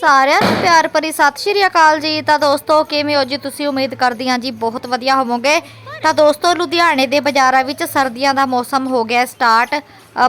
ਸਾਰਿਆਂ ਨੂੰ ਪਿਆਰ ਭਰੀ ਸਤਿ ਸ਼੍ਰੀ ਅਕਾਲ ਜੀ। ਤਾਂ ਦੋਸਤੋ, ਕਿਵੇਂ ਹੋ ਜੀ ਤੁਸੀਂ? ਉਮੀਦ ਕਰਦੀ ਹਾਂ ਜੀ ਬਹੁਤ ਵਧੀਆ ਹੋਵੋਗੇ। ਤਾਂ ਦੋਸਤੋ, ਲੁਧਿਆਣੇ ਦੇ ਬਾਜ਼ਾਰਾਂ ਵਿੱਚ ਸਰਦੀਆਂ ਦਾ ਮੌਸਮ ਹੋ ਗਿਆ ਸਟਾਰਟ।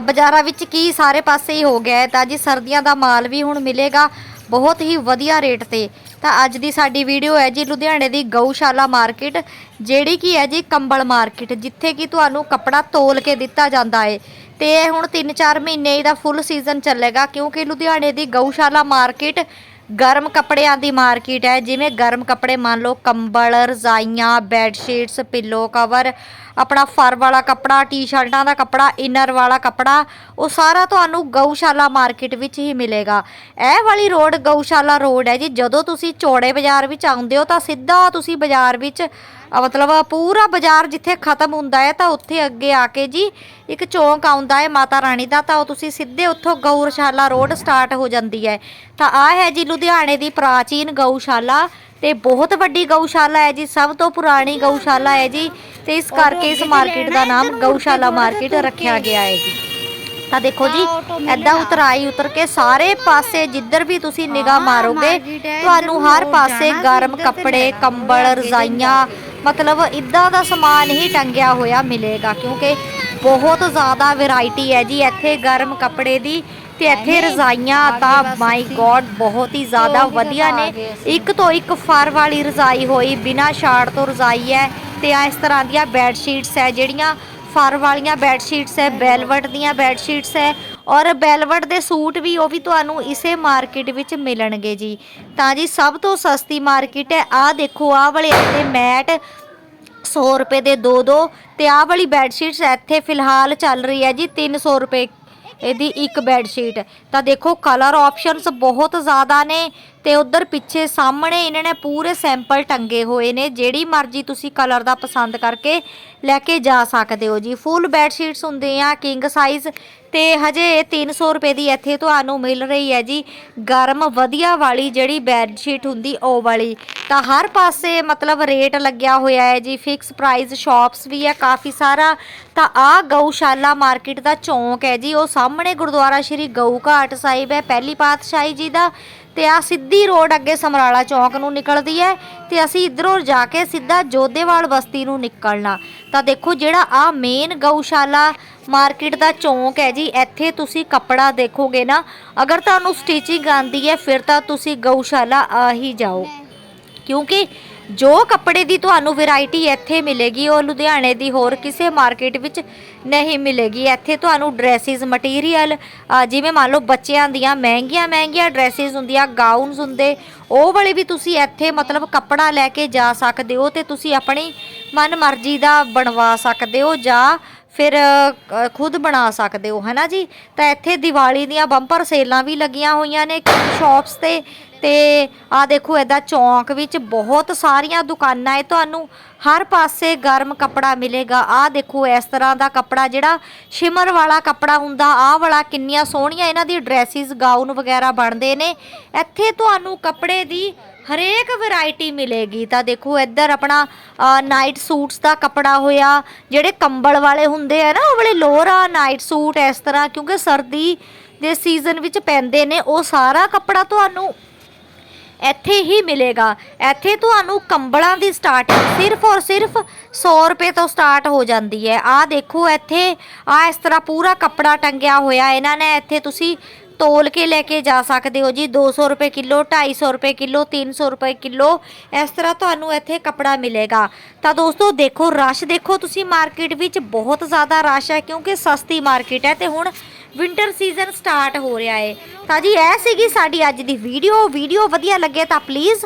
ਬਾਜ਼ਾਰਾਂ ਵਿੱਚ ਕੀ ਸਾਰੇ ਪਾਸੇ ਹੀ ਹੋ ਗਿਆ ਤਾਂ ਜੀ ਸਰਦੀਆਂ ਦਾ ਮਾਲ ਵੀ ਹੁਣ ਮਿਲੇਗਾ ਬਹੁਤ ਹੀ ਵਧੀਆ ਰੇਟ ਤੇ। ਤਾਂ ਅੱਜ ਦੀ ਸਾਡੀ ਵੀਡੀਓ ਹੈ ਜੀ ਲੁਧਿਆਣੇ ਦੀ ਗਊਸ਼ਾਲਾ ਮਾਰਕੀਟ, ਜਿਹੜੀ ਕੀ ਹੈ ਜੀ ਕੰਬਲ ਮਾਰਕੀਟ, ਜਿੱਥੇ ਕਿ ਤੁਹਾਨੂੰ ਕੱਪੜਾ ਤੋਲ ਕੇ ਦਿੱਤਾ ਜਾਂਦਾ ਹੈ ਤੇ ਇਹ ਹੁਣ 3-4 ਮਹੀਨੇ ਇਹਦਾ ਫੁੱਲ ਸੀਜ਼ਨ ਚੱਲੇਗਾ, ਕਿਉਂਕਿ ਲੁਧਿਆਣੇ ਦੀ ਗਊਸ਼ਾਲਾ ਮਾਰਕੀਟ ਗਰਮ ਕੱਪੜਿਆਂ ਦੀ ਮਾਰਕੀਟ ਹੈ, ਜਿਵੇਂ ਗਰਮ ਕੱਪੜੇ ਮੰਨ ਲਓ ਕੰਬਲ, ਰਜ਼ਾਈਆਂ ਬੈੱਡ ਸ਼ੀਟਸ ਪਿੱਲੋ ਕਵਰ ਆਪਣਾ ਫਰ ਵਾਲਾ ਕੱਪੜਾ, ਟੀ-ਸ਼ਰਟਾਂ ਦਾ ਕੱਪੜਾ ਇਨਰ ਵਾਲਾ ਕੱਪੜਾ, ਉਹ ਸਾਰਾ ਤੁਹਾਨੂੰ ਗਊਸ਼ਾਲਾ ਮਾਰਕੀਟ ਵਿੱਚ ਹੀ ਮਿਲੇਗਾ। ਇਹ ਵਾਲੀ ਰੋਡ ਗਊਸ਼ਾਲਾ ਰੋਡ ਹੈ ਜੀ, ਜਦੋਂ ਤੁਸੀਂ ਚੌੜੇ ਬਾਜ਼ਾਰ ਵਿੱਚ ਆਉਂਦੇ ਹੋ ਤਾਂ ਸਿੱਧਾ ਤੁਸੀਂ ਬਾਜ਼ਾਰ ਵਿੱਚ ਮਤਲਬ ਪੂਰਾ ਬਾਜ਼ਾਰ ਜਿੱਥੇ ਖਤਮ ਹੁੰਦਾ ਹੈ ਤਾਂ ਉੱਥੇ ਅੱਗੇ ਆ ਕੇ ਜੀ ਇੱਕ ਚੌਂਕ ਆਉਂਦਾ ਹੈ ਮਾਤਾ ਰਾਣੀ ਦਾ ਤਾਂ ਉਹ ਤੁਸੀਂ ਸਿੱਧੇ ਉੱਥੋਂ ਗਊਸ਼ਾਲਾ ਰੋਡ ਸਟਾਰਟ ਹੋ ਜਾਂਦੀ ਹੈ। ਤਾਂ ਆ ਹੈ ਜੀ ਲੁਧਿਆਣੇ ਦੀ ਪ੍ਰਾਚੀਨ ਗਊਸ਼ਾਲਾ ਤੇ ਬਹੁਤ ਵੱਡੀ ਗਊਸ਼ਾਲਾ ਹੈ ਜੀ ਸਭ ਤੋਂ ਪੁਰਾਣੀ ਗਊਸ਼ਾਲਾ ਹੈ ਜੀ ਤੇ ਇਸ ਕਰਕੇ ਇਸ ਮਾਰਕੀਟ ਦਾ ਨਾਮ ਗਊਸ਼ਾਲਾ ਮਾਰਕੀਟ ਰੱਖਿਆ ਗਿਆ ਹੈ ਜੀ। ਤਾਂ ਦੇਖੋ ਜੀ ਐਦਾਂ ਉਤਰਾਈ ਉਤਰ ਕੇ ਸਾਰੇ ਪਾਸੇ ਜਿੱਧਰ ਵੀ ਤੁਸੀਂ ਨਿਗਾਹ ਮਾਰੋਗੇ ਤੁਹਾਨੂੰ ਹਰ ਪਾਸੇ ਗਰਮ ਕੱਪੜੇ ਕੰਬਲ ਰਜ਼ਾਈਆਂ ਮਤਲਬ ਇਦਾਂ ਦਾ ਸਮਾਨ ਹੀ ਟੰਗਿਆ ਹੋਇਆ ਮਿਲੇਗਾ ਕਿਉਂਕਿ ਬਹੁਤ ਜ਼ਿਆਦਾ ਵੈਰਾਈਟੀ ਹੈ ਜੀ ਇੱਥੇ ਗਰਮ ਕੱਪੜੇ ਦੀ ਤੇ ਇੱਥੇ ਰਜ਼ਾਈਆਂ ਤਾਂ ਮਾਈ ਗੋਡ ਬਹੁਤ ਹੀ ਜ਼ਿਆਦਾ ਵਧੀਆ ਨੇ। ਇੱਕ ਤੋਂ ਇੱਕ ਫਰ ਵਾਲੀ ਰਜ਼ਾਈ ਹੋਈ ਬਿਨਾ ਛਾੜ ਤੋਂ ਰਜ਼ਾਈ ਹੈ ਤੇ ਆ ਇਸ ਤਰ੍ਹਾਂ ਦੀਆਂ ਬੈੱਡ ਸ਼ੀਟਸ ਹੈ ਜਿਹੜੀਆਂ ਫਰ ਵਾਲੀਆਂ ਬੈੱਡ ਸ਼ੀਟਸ ਹੈ ਬੈਲਵਟ ਦੀਆਂ ਬੈੱਡ ਸ਼ੀਟਸ ਹੈ ਔਰ ਬੈਲਵਟ ਦੇ ਸੂਟ ਵੀ ਉਹ ਵੀ ਤੁਹਾਨੂੰ ਇਸੇ ਮਾਰਕੀਟ ਵਿੱਚ ਮਿਲਣਗੇ ਜੀ। ਤਾਂ ਜੀ ਸਭ ਤੋਂ ਸਸਤੀ ਮਾਰਕੀਟ ਹੈ ਆਹ ਦੇਖੋ ਆਹ ਵਾਲੇ ਇੱਥੇ ਮੈਟ 100 ਰੁਪਏ ਦੇ ਦੋ ਦੋ ਤੇ ਆਹ ਵਾਲੀ ਬੈੱਡ ਸ਼ੀਟਸ ਇੱਥੇ ਫਿਲਹਾਲ ਚੱਲ ਰਹੀ ਹੈ ਜੀ 300 ਰੁਪਏ ਇਹਦੀ ਇੱਕ ਬੈੱਡ ਸ਼ੀਟ ਤਾਂ ਦੇਖੋ ਕਲਰ ਆਪਸ਼ਨਸ ਬਹੁਤ ਜ਼ਿਆਦਾ ਨੇ। ਤੇ ਉਧਰ ਪਿੱਛੇ ਸਾਹਮਣੇ ਇਹਨਾਂ ਨੇ ਪੂਰੇ ਸੈਂਪਲ ਟੰਗੇ ਹੋਏ ਨੇ, ਜਿਹੜੀ ਮਰਜ਼ੀ ਤੁਸੀਂ ਕਲਰ ਦਾ ਪਸੰਦ ਕਰਕੇ ਲੈ ਕੇ ਜਾ ਸਕਦੇ ਹੋ ਜੀ। ਫੁੱਲ ਬੈੱਡ ਸ਼ੀਟਸ ਹੁੰਦੇ ਆ ਕਿੰਗ ਸਾਈਜ਼ ਤੇ ਹਜੇ 300 ਰੁਪਏ ਦੀ ਇੱਥੇ ਤੁਹਾਨੂੰ ਮਿਲ ਰਹੀ ਹੈ ਜੀ। ਗਰਮ ਵਧੀਆ ਵਾਲੀ ਜਿਹੜੀ ਬੈੱਡ ਸ਼ੀਟ ਹੁੰਦੀ, ਉਹ ਵਾਲੀ। ਤਾਂ ਹਰ ਪਾਸੇ ਮਤਲਬ ਰੇਟ ਲੱਗਿਆ ਹੋਇਆ ਹੈ ਜੀ ਫਿਕਸ ਪ੍ਰਾਈਸ ਸ਼ਾਪਸ ਵੀ ਹੈ ਕਾਫੀ ਸਾਰਾ। ਤਾਂ ਆ ਗਊਸ਼ਾਲਾ ਮਾਰਕੀਟ ਦਾ ਚੌਂਕ ਹੈ ਜੀ, ਉਹ ਸਾਹਮਣੇ ਗੁਰਦੁਆਰਾ ਸ਼੍ਰੀ ਗਊ ਘਾਟ ਸਾਹਿਬ ਹੈ, ਪਹਿਲੀ ਪਾਤਸ਼ਾਹੀ ਜੀ ਦਾ। ਤੇ ਆ ਸਿੱਧੀ ਰੋਡ ਅੱਗੇ ਸਮਰਾਲਾ ਚੌਂਕ ਨੂੰ ਨਿਕਲਦੀ ਹੈ ਤੇ ਅਸੀਂ ਇਧਰੋਂ ਜਾ ਕੇ ਸਿੱਧਾ ਜੋਧੇਵਾਲ ਬਸਤੀ ਨੂੰ ਨਿਕਲਣਾ। ਤਾਂ ਦੇਖੋ ਜਿਹੜਾ ਆ ਮੇਨ ਗਊਸ਼ਾਲਾ ਮਾਰਕੀਟ ਦਾ ਚੌਂਕ ਹੈ ਜੀ, ਇੱਥੇ ਤੁਸੀਂ ਕੱਪੜਾ ਦੇਖੋਗੇ ਨਾ। ਅਗਰ ਤੁਹਾਨੂੰ ਸਟਿਚਿੰਗ ਆਂਦੀ ਹੈ, ਫਿਰ ਤਾਂ ਤੁਸੀਂ ਗਊਸ਼ਾਲਾ ਆ ਹੀ ਜਾਓ। ਕਿਉਂਕਿ ਜੋ ਕੱਪੜੇ ਦੀ ਤੁਹਾਨੂੰ ਵੈਰਾਈਟੀ ਇੱਥੇ ਮਿਲੇਗੀ, ਉਹ ਲੁਧਿਆਣੇ ਦੀ ਹੋਰ ਕਿਸੇ ਮਾਰਕੀਟ ਵਿੱਚ ਨਹੀਂ ਮਿਲੇਗੀ। ਇੱਥੇ ਤੁਹਾਨੂੰ ਡਰੈਸਿਸ ਮਟੀਰੀਅਲ ਜਿਵੇਂ ਮੰਨ ਲਓ ਬੱਚਿਆਂ ਦੀਆਂ ਮਹਿੰਗੀਆਂ ਮਹਿੰਗੀਆਂ ਡਰੈਸਿਸ ਹੁੰਦੀਆਂ ਗਾਊਨਸ ਹੁੰਦੇ, ਉਹ ਵਾਲੇ ਵੀ ਤੁਸੀਂ ਇੱਥੇ ਮਤਲਬ ਕੱਪੜਾ ਲੈ ਕੇ ਜਾ ਸਕਦੇ ਹੋ ਤੇ ਤੁਸੀਂ ਆਪਣੀ ਮਨ ਮਰਜ਼ੀ ਦਾ ਬਣਵਾ ਸਕਦੇ ਹੋ ਜਾਂ ਫਿਰ ਖੁਦ ਬਣਾ ਸਕਦੇ ਹੋ ਹੈਨਾ ਜੀ? ਤਾਂ ਇੱਥੇ ਦੀਵਾਲੀ ਦੀਆਂ ਬੰਪਰ ਸੇਲਾਂ ਵੀ ਲੱਗੀਆਂ ਹੋਈਆਂ ਨੇ ਸ਼ਾਪਸ ਤੇ ਤੇ ਆ ਦੇਖੋ, ਇਹਦਾ ਚੌਂਕ ਵਿੱਚ ਬਹੁਤ ਸਾਰੀਆਂ ਦੁਕਾਨਾਂ ਹੈ ਤੁਹਾਨੂੰ ਹਰ ਪਾਸੇ ਗਰਮ ਕੱਪੜਾ ਮਿਲੇਗਾ। ਆ ਦੇਖੋ, ਇਸ ਤਰ੍ਹਾਂ ਦਾ ਕੱਪੜਾ ਜਿਹੜਾ ਸ਼ਿਮਰ ਵਾਲਾ ਕੱਪੜਾ ਹੁੰਦਾ, ਆਹ ਵਾਲਾ ਕਿੰਨੀਆਂ ਸੋਹਣੀਆਂ ਇਹਨਾਂ ਦੀ ਡਰੈਸਿਸ, ਗਾਊਨ ਵਗੈਰਾ ਬਣਦੇ ਨੇ। ਇੱਥੇ ਤੁਹਾਨੂੰ ਕੱਪੜੇ ਦੀ ਹਰੇਕ ਵੈਰਾਈਟੀ ਮਿਲੇਗੀ। ਤਾਂ ਦੇਖੋ, ਇੱਧਰ ਆਪਣਾ ਨਾਈਟ ਸੂਟਸ ਦਾ ਕੱਪੜਾ ਹੋਇਆ, ਜਿਹੜੇ ਕੰਬਲ ਵਾਲੇ ਹੁੰਦੇ ਆ ਨਾ, ਉਹ ਵਾਲੇ ਲੋਰਾ ਨਾਈਟ ਸੂਟ ਇਸ ਤਰ੍ਹਾਂ, ਕਿਉਂਕਿ ਸਰਦੀ ਦੇ ਸੀਜ਼ਨ ਵਿੱਚ ਪੈਂਦੇ ਨੇ, ਉਹ ਸਾਰਾ ਕੱਪੜਾ ਤੁਹਾਨੂੰ ਇੱਥੇ ਹੀ ਮਿਲੇਗਾ। ਇੱਥੇ ਤੁਹਾਨੂੰ ਕੰਬਲਾਂ ਦੀ ਸਟਾਰਟਿੰਗ ਸਿਰਫ ਔਰ ਸਿਰਫ 100 ਰੁਪਏ ਤੋਂ ਸਟਾਰਟ ਹੋ ਜਾਂਦੀ ਹੈ। ਆਹ ਦੇਖੋ ਇੱਥੇ ਆ ਇਸ ਤਰ੍ਹਾਂ ਪੂਰਾ ਕੱਪੜਾ ਟੰਗਿਆ ਹੋਇਆ। ਇਹਨਾਂ ਨੇ ਇੱਥੇ ਤੁਸੀਂ ਤੋਲ ਕੇ ਲੈ ਕੇ ਜਾ ਸਕਦੇ ਹੋ ਜੀ। 200 ਰੁਪਏ ਕਿਲੋ 250 ਰੁਪਏ ਕਿਲੋ 300 ਰੁਪਏ ਕਿਲੋ, ਇਸ ਤਰ੍ਹਾਂ ਤੁਹਾਨੂੰ ਇੱਥੇ ਕੱਪੜਾ ਮਿਲੇਗਾ। ਤਾਂ ਦੋਸਤੋ ਦੇਖੋ, ਰਸ਼ ਦੇਖੋ ਤੁਸੀਂ ਮਾਰਕੀਟ ਵਿੱਚ। ਬਹੁਤ ਜ਼ਿਆਦਾ ਰਸ਼ ਹੈ ਕਿਉਂਕਿ ਸਸਤੀ ਮਾਰਕੀਟ ਹੈ ਤੇ ਹੁਣ ਵਿੰਟਰ ਸੀਜ਼ਨ ਸਟਾਰਟ ਹੋ ਰਿਹਾ ਹੈ। ਤਾਂ ਜੀ, ਇਹ ਸੀਗੀ ਸਾਡੀ ਅੱਜ ਦੀ ਵੀਡੀਓ ਵੀਡੀਓ ਵਧੀਆ ਲੱਗੇ ਤਾਂ ਪਲੀਜ਼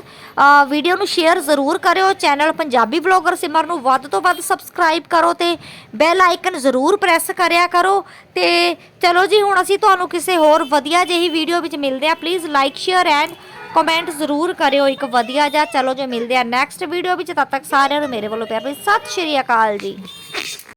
ਵੀਡੀਓ ਨੂੰ ਸ਼ੇਅਰ ਜ਼ਰੂਰ ਕਰਿਓ। ਚੈਨਲ ਪੰਜਾਬੀ ਬਲੌਗਰ ਸਿਮਰ ਨੂੰ ਵੱਧ ਤੋਂ ਵੱਧ ਸਬਸਕ੍ਰਾਈਬ ਕਰੋ ਤੇ ਬੈਲ ਆਈਕਨ ਜ਼ਰੂਰ ਪ੍ਰੈਸ ਕਰਿਆ ਕਰੋ। ਤੇ ਚਲੋ ਜੀ, ਹੁਣ ਅਸੀਂ ਤੁਹਾਨੂੰ ਕਿਸੇ ਹੋਰ ਵਧੀਆ ਜਿਹੀ ਵੀਡੀਓ ਵਿੱਚ ਮਿਲਦੇ ਹਾਂ। Please like share and comment ਜ਼ਰੂਰ ਕਰਿਓ ਇੱਕ ਵਧੀਆ ਜਿਹਾ। ਚਲੋ ਜੇ, ਮਿਲਦੇ ਆ ਨੈਕਸਟ ਵੀਡੀਓ ਵਿੱਚ। ਤਦ ਤੱਕ ਸਾਰਿਆਂ ਨੂੰ ਮੇਰੇ ਵੱਲੋਂ ਪਿਆਰ ਭਰੀ ਸਤਿ ਸ਼੍ਰੀ ਅਕਾਲ ਜੀ।